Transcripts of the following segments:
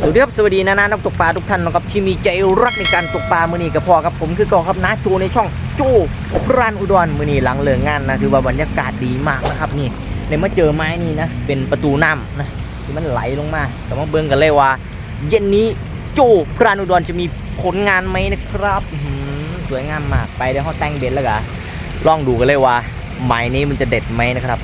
สวัสดีครับสวัสดีนานานักตกปลาทุกท่านนะครับที่มีใจรักในการตกปลามือนี้กับพ่อครับผมคือกอครับนาโจในช่องโจร้านอุดรมือนี้หลังเลิกงานนะถือว่าบรรยากาศดีมากนะครับนี่ในเมื่อเจอไม้นี่นะเป็นประตูน้ำนะที่มันไหลลงมาแต่มาเบิ่งกันเลยว่า เย็นนี้โจร้านอุดรจะมีผลงานไหมนะครับหือสวยงามมากไปเดี๋ยวเขาแต่งเบ็ดแล้วกะลองดูกันเลยว่าไม้นี้มันจะเด็ดไหมนะครับ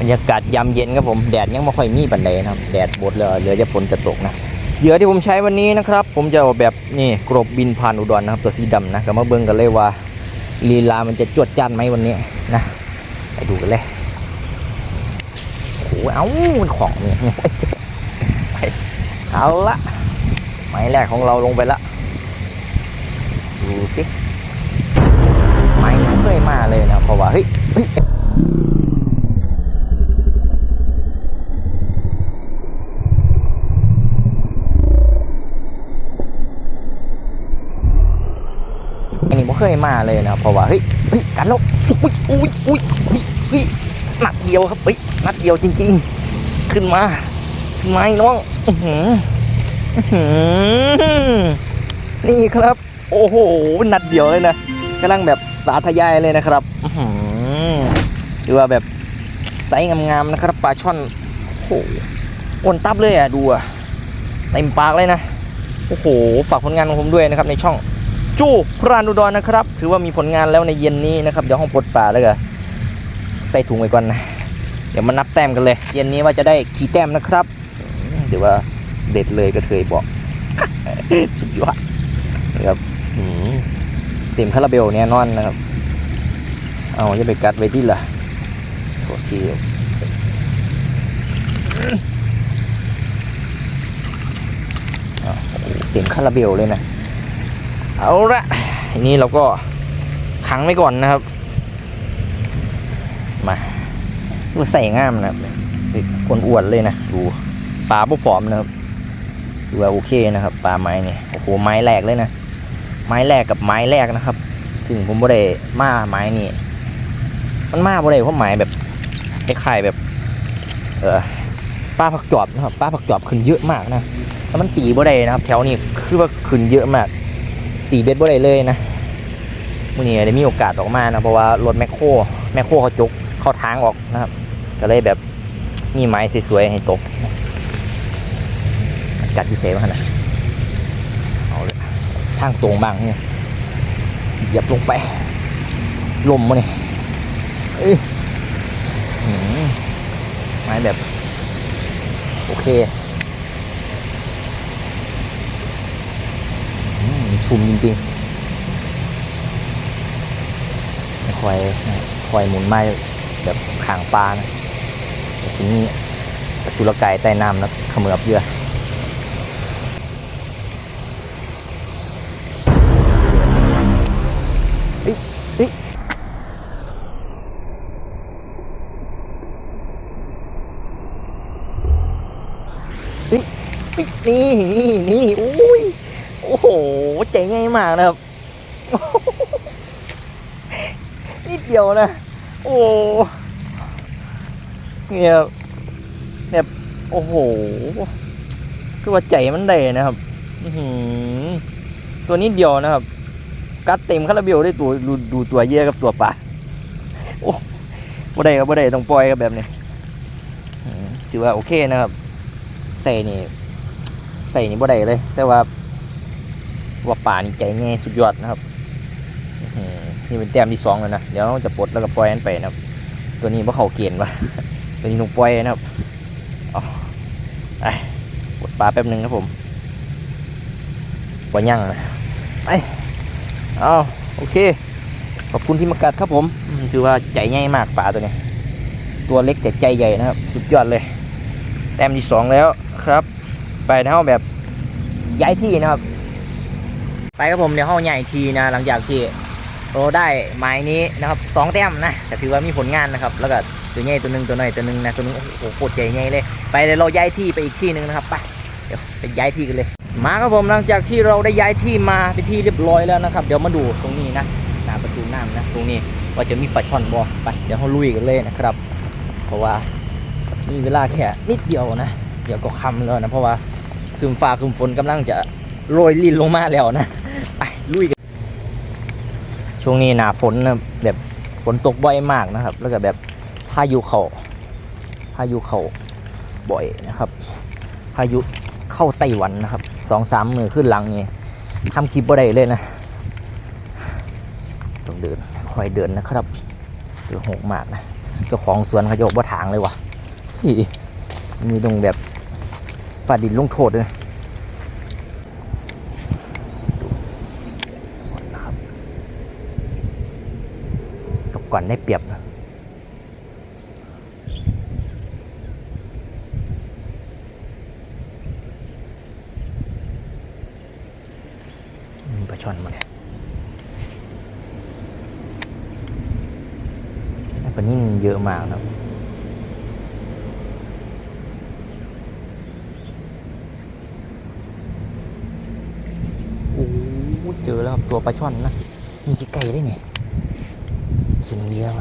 บรรยากาศยามเย็นครับผมแดดยังไม่ค่อยมีปันใดนะครับแดดบดเลยเหลือจะฝนจะตกนะเหยื่อที่ผมใช้วันนี้นะครับ ผมจะเอาแบบนี่กรบบินผ่านอุดรนะครับตัวสีดำนะก็มาเบิ่งกันเลยว่าลีลามันจะจวดจ้านไหมวันนี้นะไปดูกันเลยโอ้โหเอ้ามันของเนี่ยเอาละไม้แรกของเราลงไปละดูสิไม้นี่ไม่เคยมาเลยนะเพราะว่าเฮ้ย เฮ้ยอันนี้ไม่เคยมาเลยนะเพราะว่าเฮ้ยเฮ้ยกันแล้วอุ้ยอุ้ยอุ้ยอุ้ยเฮ้ยนัดเดียวครับเฮ้ยนัดเดียวจริง ๆ ขึ้นมาขึ้นมาไอ้น้องอื้อหืออื้อหือนี่ครับ โอ้โหนัดเดียวเลยนะกำลังแบบสาธยายเลยนะครับหือดูว่าแบบไซส์งามๆนะครับปลาช่อนโอ้โหอ้วนตับเลยอะดูอะเต็มปากเลยนะ โอ้โห ฝากผลงานของผมด้วยนะครับในช่อง จูพรานอุดรนะครับ ถือว่ามีผลงานแล้วในเย็นนี้นะครับ เดี๋ยวห้องปลดป่าแล้วก็ใส่ถุงไว้ก่อนนะ เดี๋ยวมานับแต้มกันเลย เย็นนี้ว่าจะได้กี่แต้มนะครับอืมเดี๋ยวว่าเด็ดเลยก็เทยบอก สุดยอดนะครับเต็มคาราเบลเนี่ยนอนนะครับ เอาจะไปกัดไว้ที่ละโทษทีอ้เต็มคาราเบลเลยนะ เอาละทีนี้เราก็ขังไว้ก่อนนะครับ มาดูใส่ง่ามนะครับคนอ้วนเลยนะดูปลาพวกผอมนะครับดูว่าโอเคนะครับปลาไม้เนี่ยโอ้โหไม้แรกเลยนะไม้แรกกับไม้แรกนะครับซึ่งผมบ่ได้มาไม้นี่มันมาบ่ได้เพราะไม้แบบคล้ายๆแบบ เออปลาผักจอบนะครับปลาผักจอบขึ้นเยอะมากนะแล้วมันตีบ่ได้นะครับ แถวนี้คือว่าขึ้นเยอะมาก ตีเบ็ดบ่ได้เลยนะมื่อนี้ได้มีโอกาสออกมานะเพราะว่ารถแมคโครแมคโครเขาจุกเข้าทางออกนะครับ ก็เลยแบบมีไม้สวยๆให้ตกกัดพิเศษมากนะเอาเลยทางตรงบ้างเนี่ยหยียบลงไปลมมาเนี่ยไม้แบบ โอเค อืม ชุ่มจริงๆคอยคอยหมุนไม้แบบขางปลานะทีนี้ปลาสุรกายใต้น้ำนะเขมือบเยื่อนี่นี่นี่อุ้ย โอ้โหใจง่ายมากนะครับ นิดเดียวนะ โอ้เนี่ยแบบโอ้โห คือว่าใจมันได้นะครับอื้อหือตัวนี้เดียวนะครับ กัดเต็มคาราเบลได้ตัวดูดูตัวเยี่กับตัวปลาโอ้บ่ได้ครับบ่ได้ต้องปล่อยครับแบบนี้ถือว่าโอเคนะครับ ใส่นี่ ใส่นี่บ่ได้เลย แต่ว่า ว่าป่านี่ใจง่ายสุดยอดนะครับนี่เป็นแต้มที่สองแล้วนะเดี๋ยวเราจะปลดแล้วก็ปล่อยมันไปนะครับ ตัวนี้ว่าเขาเกณฑ์ปะตัวนี้ลงปล่อยนะครับเอาไปปลดปลาแป๊บหนึงครับผมปล่อยยั่งนะไปเอาโอเค ขอบคุณที่มากัดครับผมคือว่าใจง่ายมากปลาตัวนี้ ตัวเล็กแต่ใจใหญ่นะครับ สุดยอดเลย แต้มที่สองแล้วครับ ไปนะเอาแบบย้ายที่นะครับ ไปครับผมเดี๋ยวเข้าใหญ่ทีนะ หลังจากที่เราได้ไม้นี้นะครับสองแต้มนะแต่ถือว่ามีผลงานนะครับ แล้วก็ตัวใหญ่ตัวหนึ่งตัวน้อยตัวหนึ่งนะตัวหนึงโอ้โหโคตรใหญ่ใหญ่เลย ไปเดี๋ยวเราย้ายที่ไปอีกที่หนึ่งนะครับไปเดี๋ยวไปย้ายที่กันเลย มาครับผมหลังจากที่เราได้ย้ายที่มาไปนที่เรียบร้อยแล้วนะครับ เดี๋ยวมาดูตรงนี้นะหน้าประตูน้ำนะ ตรงนี้ว่าจะมีปลาช่อนบ่ไปเดี๋ยวเราลุยกันเลยนะครับ เพราะว่ามีเวลาแค่นิดเดียวนะ เดี๋ยวก็ค่ำแล้วนะเพราะว่าคืมฟ้าคืมฝนกำลังจะโรยลินลงมาแล้วนะ ลุยกันช่วงนี้หนาฝนนะแบบฝนตกบ่อยมากนะครับ แล้วก็แบบพายุเขาพายุเขาบ่อยนะครับ พายุเข้าไต้หวันนะครับสองสามมือขึ้นหลังนี่ทำคลิปบ่ได้เลยนะต้องเดินคอยเดินนะครับเดือหกมากนะเจ้าของสวนเขาจะบอกว่าถางเลยวะนี่ตรงแบบฝาดินลงโทษเลยดูก่อนนะครับต ก่อนได้เปรียบนะปลาช่อนมาเนี่ยปลานิ่มเยอะมากนะครับโอ้โหเจอแล้วครับตัวปลาช่อนนะ มีกี่ไก่ได้เนี่ย กินเลี้ยว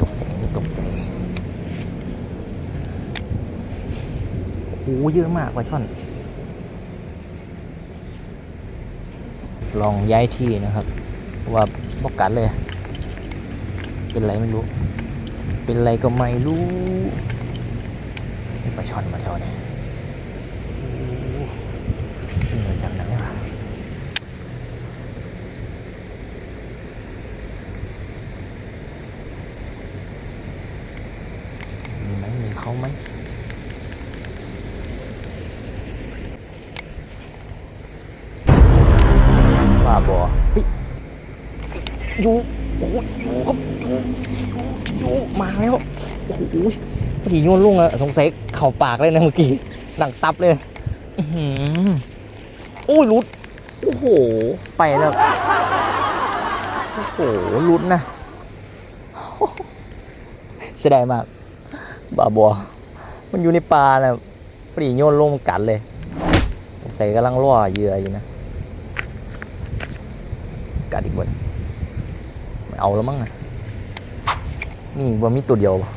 ตกใจไมีตกใจโอ้เยอะมากปลาช่อน ลองย้ายที่นะครับ ว่าบอกกัดเลย เป็นไรไม่รู้ เป็นไรก็ไม่รู้นี่ปลาช่อนมาแถวเนี่ยนี่มาจากไหนวะมีไหมมีเขาไหมว่าบอเฮ้ย อยู่โอ้ยอยู่ครับอยู่อยู่มาแล้วโอ้โหพอดีโยนลุ่งอะสงสัยเข่าปากเลยนะเมื่อกี้หนังตับเลยอื้อหือโอ้ยรุดโอ้โห ไปแล้วโอ้โหรุดนะเสียดายมากบาบัวมันอยู่ในป่านะปรีโยนลงกัดเลยสงสัยกำลังล่อเหยื่ออยู่นะ กัดอีกบน เอาแล้วมั้งนะมีบ่มีตัวเดียวบ่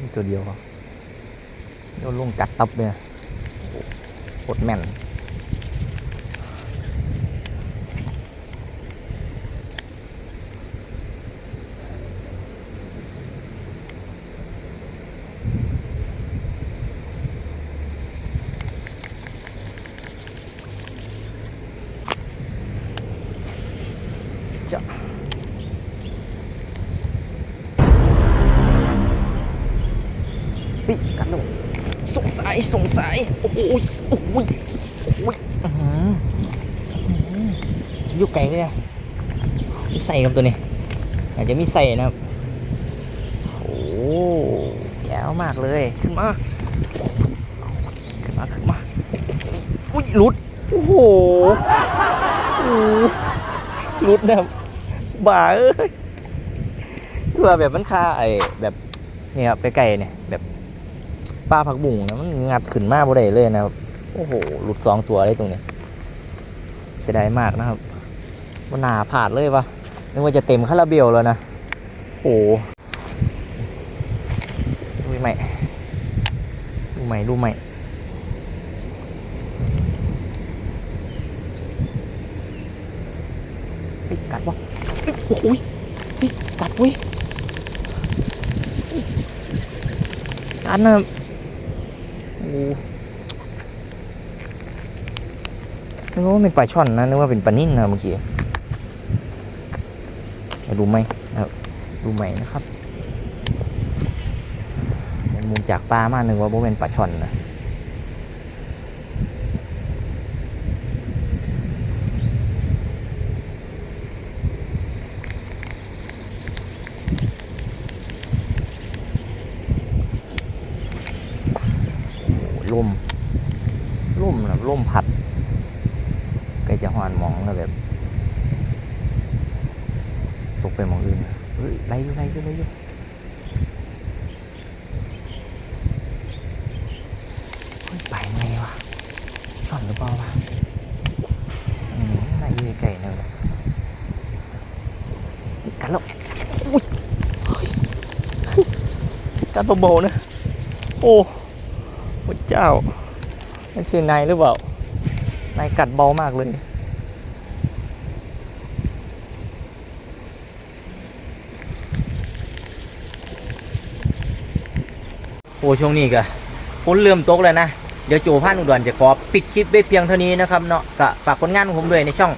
มีตัวเดียวบ่โยนลงกัดตับเลยโคตรแม่น จะปิกัดลงสงสัยสงสัยโอ้โหโอ้โหโอ้โหอื้อหืออื้อหืออยู่ไกลเลยอะมีใส่กับตัวนี้อาจจะมีใส่นะครับโอ้โหแจ๋วมากเลยขึ้นมาขึ้นมาขึ้นมาอุ้ยหลุดโอ้โหโอ้โหหลุดนะครับ บ้าเอ้ยคือว่าแบบมันคาไอ้แบบเนี่ยครับใกล้ๆเนี่ย แบบปลาผักบุ้งนะมันงัดขึ้นมาบ่ได้เลยนะครับ โอ้โห หลุดสองตัวเลยตรงนี้ เสียดายมากนะครับมันหนาผาดเลยวะนึกว่าจะเต็มคาราเบลแล้วนะ โอ้ดูใหม่ดูใหม่ดูใหม่เฮ้ยกัดวะเฮ้ยโอุ้ยกัดเว้ยกัดนะโอ้นึกว่าเป็นปลาช่อนนะนึกว่าเป็นปลานิ่นนะเมื่อกี้ดูไหมครับดูไหมนะครับมุมจากปลามากนึกว่าโบเป็นปลาช่อนนะโอ้โหลมลมนะลมพัดใกล้จะหอนห มองแล้วแบบ ตกไปมองอื่นเฮ้ยไรอยู่ไรอยู่ไรอยู่ไปไงวะซ่นหรือเปล่าวะอืมไรอยู่ไกลเนี่ยกันแล้วอุ้ยการตัวโบนะ โอ้พระเจ้านั่นชื่อนายหรือเปล่า นายกัดเบามากเลย อ้ช่วงนี้ก็ฝนเริ่มตกแล้วนะ เดี๋ยวโจพานอุดรจะขอปิดคลิปไว้เพียงเท่านี้นะครับเนาะก็ฝากผลงานของผมด้วยในช่อง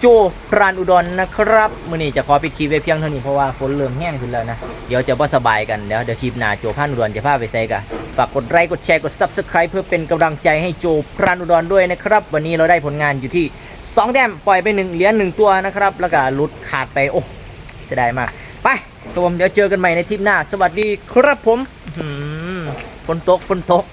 โจพรานอุดรนะครับมื้อนี้จะขอปิดคลิปไว้เพียงเท่านี้เพราะว่าฝนเริ่มแห้งขึ้นแล้วนะเดี๋ยวจะบ่สบายกันเดี๋ยวเดี๋ยวคลิปหน้าโจพานอุดรจะพาไปใส่กันฝากกดไลค์กดแชร์กด Subscribe เพื่อเป็นกำลังใจให้โจพรานอุดรด้วยนะครับวันนี้เราได้ผลงานอยู่ที่สองแต้มปล่อยไปหนึ่งเหรียญหนึ่งตัวนะครับแล้วก็ลุดขาดไปโอ้เสียดายมากไปครับผมเดี๋ยวเจอกันใหม่ในทริปหน้า สวัสดีครับผมอื้อหือฝ นตกฝนตก